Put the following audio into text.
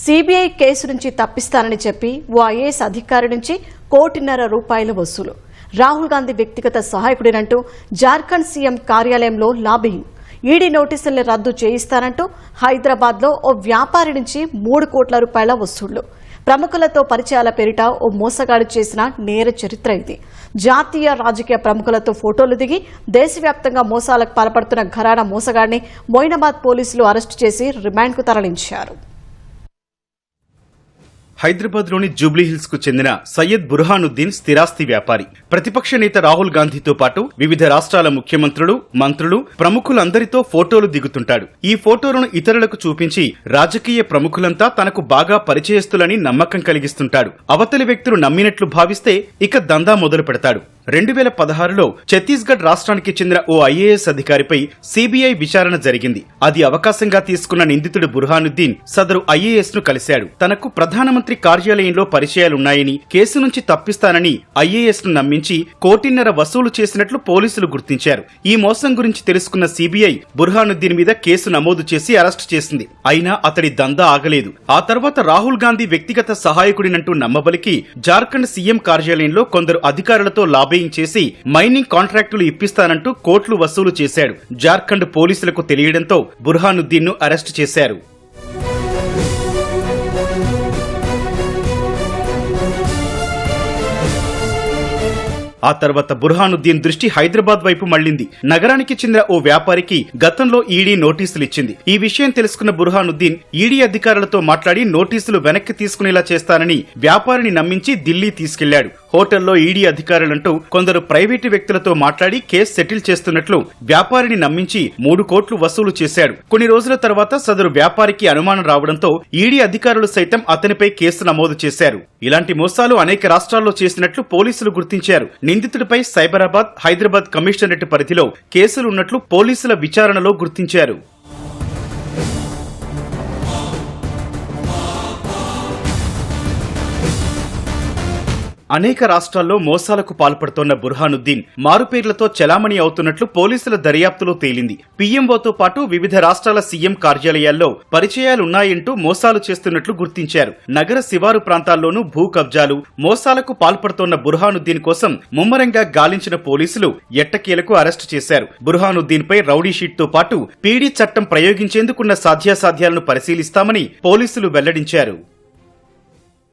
CBI case నుంచి తప్పిస్తానని చెప్పి ఓ IAS అధికారి నుంచి కోటిన్నర రూపాయల వసూలు. రాహుల్ గాంధీ వ్యక్తిగత సహాయకుడినంటూ జార్ఖండ్ సీఎం కార్యాలయంలో లాబింగ్. ఈడీ నోటీసుల్ని రద్దు చేయిస్తానంటూ హైదరాబాద్లో ఓ వ్యాపారి నుంచి మూడు కోట్ల రూపాయల వసూళ్ళు. ప్రముఖులతో పరిచయాల పేరిట ఓ మోసగాడు చేసిన నేర చరిత్ర ఇది. జాతీయ రాజకీయ ప్రముఖులతో ఫోటోలు దిగి దేశవ్యాప్తంగా మోసాలకు పాల్పడుతున్న ఘరానా మోసగాడిని మొయినాబాద్ పోలీసులు అరెస్టు చేసి రిమాండ్కు తరలించారు. హైదరాబాద్లోని జూబ్లీహిల్స్కు చెందిన సయ్యద్ బుర్హానుద్దీన్ స్థిరాస్తి వ్యాపారి. ప్రతిపక్ష నేత రాహుల్ గాంధీతో పాటు వివిధ రాష్ట్రాల ముఖ్యమంత్రులు మంత్రులు ప్రముఖులందరితో ఫోటోలు దిగుతుంటాడు. ఈ ఫోటోలను ఇతరులకు చూపించి రాజకీయ ప్రముఖులంతా తనకు బాగా పరిచయస్తులని నమ్మకం కలిగిస్తుంటాడు. అవతలి వ్యక్తులు నమ్మినట్లు భావిస్తే ఇక దందా మొదలు పెడతాడు రెండు వేల పదహారులో ఛత్తీస్గఢ్ రాష్ట్రానికి చెందిన ఓ ఐఏఎస్ అధికారిపై సిబిఐ విచారణ జరిగింది. అది అవకాశంగా తీసుకున్న నిందితుడు బుర్హానుద్దీన్ సదరు ఐఏఎస్ను కలిశాడు. తనకు ప్రధానమంత్రి కార్యాలయంలో పరిచయాలున్నాయని కేసు నుంచి తప్పిస్తానని ఐఏఎస్ను నమ్మించి కోటిన్నర వసూలు చేసినట్లు పోలీసులు గుర్తించారు. ఈ మోసం గురించి తెలుసుకున్న సిబిఐ బుర్హానుద్దీన్ మీద కేసు నమోదు చేసి అరెస్టు చేసింది. అయినా అతడి దందా ఆగలేదు. ఆ తర్వాత రాహుల్ గాంధీ వ్యక్తిగత సహాయకుడినంటూ నమ్మబలికి జార్ఖండ్ సీఎం కార్యాలయంలో కొందరు అధికారులతో లాబింగ్ చేసి మైనింగ్ కాంట్రాక్టులు ఇప్పిస్తానంటూ కోట్లు వసూలు చేశాడు. జార్ఖండ్ పోలీసులకు తెలియడంతో బుర్హానుద్దీన్ను అరెస్టు చేశారు. ఆ తర్వాత బుర్హానుద్దీన్ దృష్టి హైదరాబాద్ వైపు మళ్ళింది నగరానికి చెందిన ఓ వ్యాపారికి గతంలో ఈడీ నోటీసులు ఇచ్చింది. ఈ విషయం తెలుసుకున్న బుర్హానుద్దీన్ ఈడీ అధికారులతో మాట్లాడి నోటీసులు వెనక్కి తీసుకునేలా చేస్తానని వ్యాపారిని నమ్మించి ఢిల్లీ తీసుకెళ్ళాడు. హోటల్లో ఈడీ అధికారులంటూ కొందరు ప్రైవేటు వ్యక్తులతో మాట్లాడి కేసు సెటిల్ చేస్తున్నట్లు వ్యాపారిని నమ్మించి మూడు కోట్లు వసూలు చేశాడు. కొన్ని రోజుల తర్వాత సదరు వ్యాపారికి అనుమానం రావడంతో ఈడీ అధికారులు సైతం అతనిపై కేసు నమోదు చేశారు. ఇలాంటి మోసాలు అనేక రాష్ట్రాల్లో చేసినట్లు పోలీసులు గుర్తించారు. నిందితుడిపై సైబరాబాద్ హైదరాబాద్ కమిషనరేట్ పరిధిలో కేసులున్నట్లు పోలీసుల విచారణలో గుర్తించారు. అనేక రాష్ట్రాల్లో మోసాలకు పాల్పడుతోన్న బుర్హానుద్దీన్ మారుపేర్లతో చెలామణి అవుతున్నట్లు పోలీసుల దర్యాప్తులో తేలింది. పీఎంఓతో పాటు వివిధ రాష్ట్రాల సీఎం కార్యాలయాల్లో పరిచయాలున్నాయంటూ మోసాలు చేస్తున్నట్లు గుర్తించారు. నగర శివారు ప్రాంతాల్లోనూ భూ కబ్జాలు మోసాలకు పాల్పడుతోన్న బుర్హానుద్దీన్ కోసం ముమ్మరంగా గాలించిన పోలీసులు ఎట్టకేలకు అరెస్టు చేశారు. బుర్హానుద్దీన్ పై రౌడీ షీట్తో పాటు పీడీ చట్టం ప్రయోగించేందుకున్న సాధ్యాసాధ్యాలను పరిశీలిస్తామని పోలీసులు వెల్లడించారు.